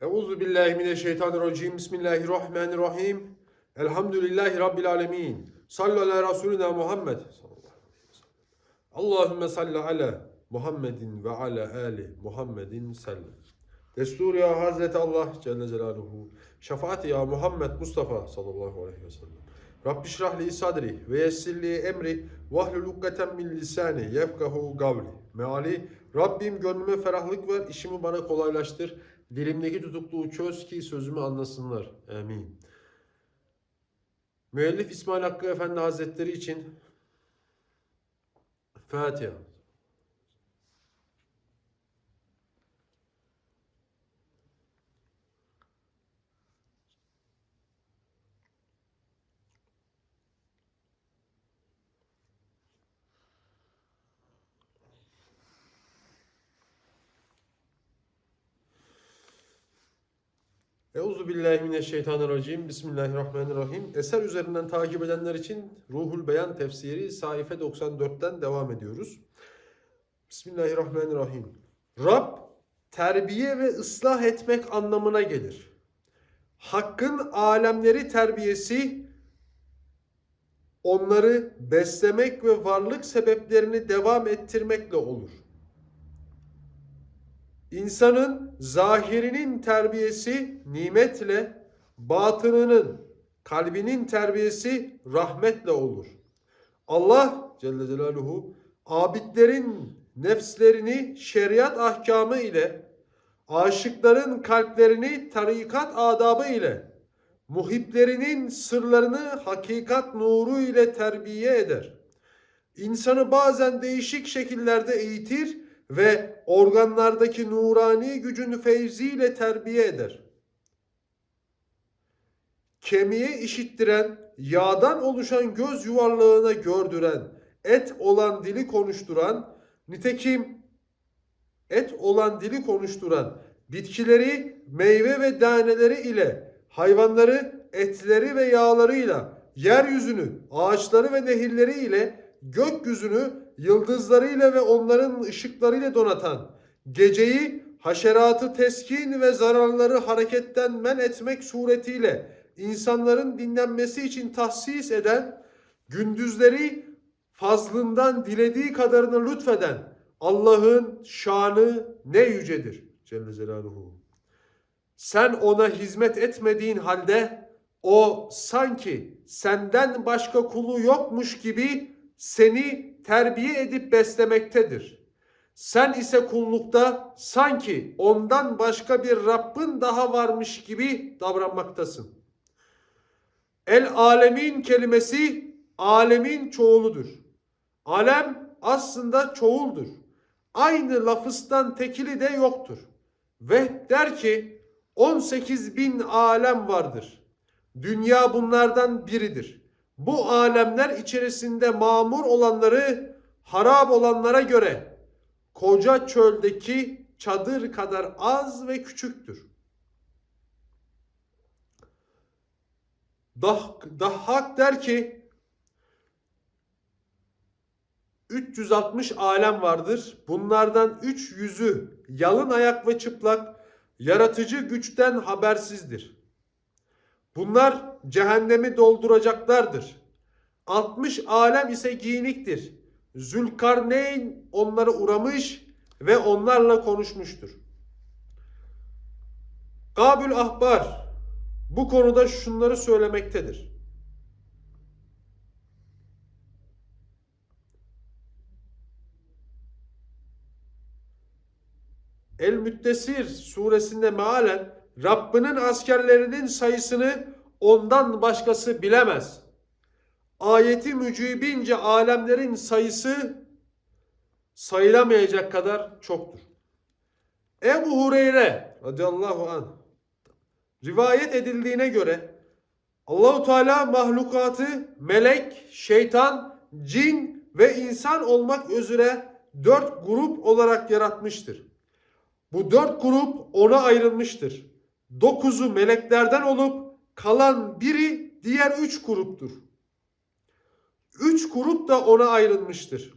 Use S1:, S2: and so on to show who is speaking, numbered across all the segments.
S1: Euzu billahi mineşşeytanirracim. Bismillahirrahmanirrahim. Elhamdülillahi rabbil alamin. Sallu ala resulina Muhammed. Allahümme salli ala Muhammedin ve ala ali Muhammedin sellem. Destur ya Hazreti Allah Celle Celaluhu. Şefaati ya Muhammed Mustafa sallallahu aleyhi ve sellem. Rabbi şrah li sadri ve yessir li emri vahlul ukdeten min lisani yefkahu gavli. Meali Rabbim gönlüme ferahlık ver, işimi bana kolaylaştır. Dilimdeki tutukluğu çöz ki sözümü anlasınlar. Amin. Müellif İsmail Hakkı Efendi Hazretleri için Fatiha. Euzu billahi mineşşeytanirracim. Bismillahirrahmanirrahim. Eser üzerinden takip edenler için Ruhul Beyan tefsiri sayfa 94'ten devam ediyoruz. Bismillahirrahmanirrahim. Rab terbiye ve ıslah etmek anlamına gelir. Hakkın alemleri terbiyesi onları beslemek ve varlık sebeplerini devam ettirmekle olur. İnsanın zahirinin terbiyesi nimetle, batınının, kalbinin terbiyesi rahmetle olur. Allah Celle Celaluhu abidlerin nefslerini şeriat ahkamı ile, aşıkların kalplerini tarikat adabı ile, muhiplerinin sırlarını hakikat nuru ile terbiye eder. İnsanı bazen değişik şekillerde eğitir ve organlardaki nurani gücün feyziyle terbiye eder. Kemiğe işittiren, yağdan oluşan göz yuvarlağına gördüren, et olan dili konuşturan, nitekim et olan dili konuşturan, bitkileri meyve ve daneleri ile, hayvanları etleri ve yağlarıyla, yeryüzünü ağaçları ve nehirleri ile, gökyüzünü yıldızlarıyla ve onların ışıklarıyla donatan, geceyi haşeratı teskin ve zararları hareketten men etmek suretiyle insanların dinlenmesi için tahsis eden, gündüzleri fazlından dilediği kadarını lütfeden Allah'ın şanı ne yücedir Celle Celaluhu. Sen ona hizmet etmediğin halde o sanki senden başka kulu yokmuş gibi seni terbiye edip beslemektedir. Sen ise kullukta sanki ondan başka bir Rabbin daha varmış gibi davranmaktasın. El alemin kelimesi alemin çoğuludur. Alem aslında çoğuldur. Aynı lafızdan tekili de yoktur. Ve der ki 18 bin alem vardır. Dünya bunlardan biridir. Bu alemler içerisinde mamur olanları harap olanlara göre koca çöldeki çadır kadar az ve küçüktür. Dah, Dahhak der ki 360 alem vardır. Bunlardan 300'ü yalın ayak ve çıplak, yaratıcı güçten habersizdir. Bunlar cehennemi dolduracaklardır. 60 alem ise giyiniktir. Zülkarneyn onları uğramış ve onlarla konuşmuştur. Kabül Ahbar bu konuda şunları söylemektedir. El Müttesir suresinde mealen Rabbinin askerlerinin sayısını ondan başkası bilemez. Ayeti mücibince alemlerin sayısı sayılamayacak kadar çoktur. Ebu Hureyre radıyallahu anh rivayet edildiğine göre Allahu Teala mahlukatı melek, şeytan, cin ve insan olmak üzere dört grup olarak yaratmıştır. Bu dört grup ona ayrılmıştır. Dokuzu meleklerden olup kalan biri diğer üç gruptur. Üç grup da ona ayrılmıştır.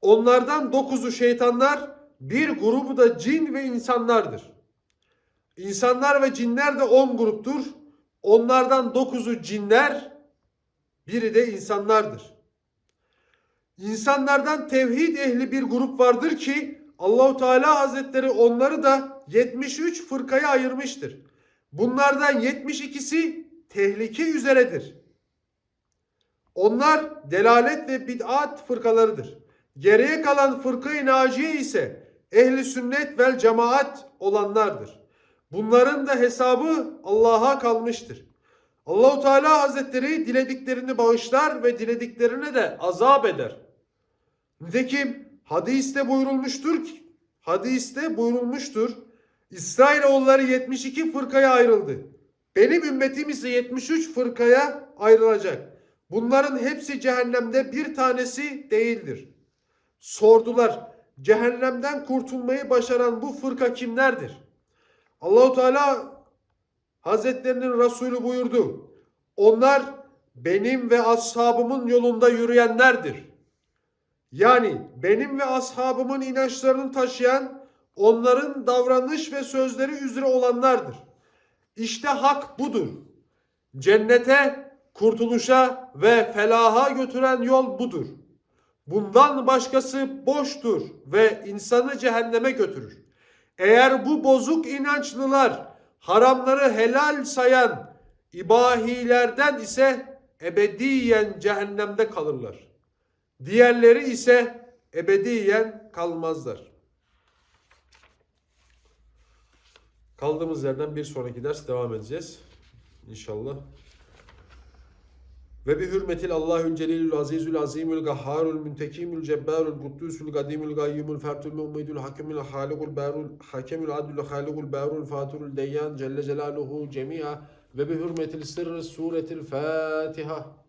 S1: Onlardan dokuzu şeytanlar, bir grubu da cin ve insanlardır. İnsanlar ve cinler de on gruptur. Onlardan dokuzu cinler, biri de insanlardır. İnsanlardan tevhid ehli bir grup vardır ki Allahu Teala Hazretleri onları da 73 fırkaya ayırmıştır. Bunlardan 72'si tehlike üzeredir. Onlar delalet ve bid'at fırkalarıdır. Geriye kalan fırkayı naciye ise ehli sünnet vel cemaat olanlardır. Bunların da hesabı Allah'a kalmıştır. Allahu Teala Hazretleri dilediklerini bağışlar ve dilediklerine de azap eder. Nitekim hadiste buyurulmuştur ki, hadiste buyurulmuştur. İsrailoğulları 72 fırkaya ayrıldı. Benim ümmetim ise 73 fırkaya ayrılacak. Bunların hepsi cehennemde bir tanesi değildir. Sordular. Cehennemden kurtulmayı başaran bu fırka kimlerdir? Allahu Teala Hazretlerinin Resulü buyurdu. Onlar benim ve ashabımın yolunda yürüyenlerdir. Yani benim ve ashabımın inançlarını taşıyan, onların davranış ve sözleri üzere olanlardır. İşte hak budur. Cennete, kurtuluşa ve felaha götüren yol budur. Bundan başkası boştur ve insanı cehenneme götürür. Eğer bu bozuk inançlılar haramları helal sayan ibahilerden ise ebediyen cehennemde kalırlar. Diğerleri ise ebediyen kalmazlar. Kaldığımız yerden bir sonraki ders devam edeceğiz. İnşallah. Ve bi hürmetil Allahül Celilül Azizül Azimül Gahharul Müntekimül Cebbarul Kuddüsül Kadimül Gayyumul Fertül Mu'midül Hakimül Halikul Barul Hakemül Adlül Halikul Barul Faturul Deyyan Celle Celaluhu Cemi'a ve bi hürmetil Sırrı Suretil Fatiha.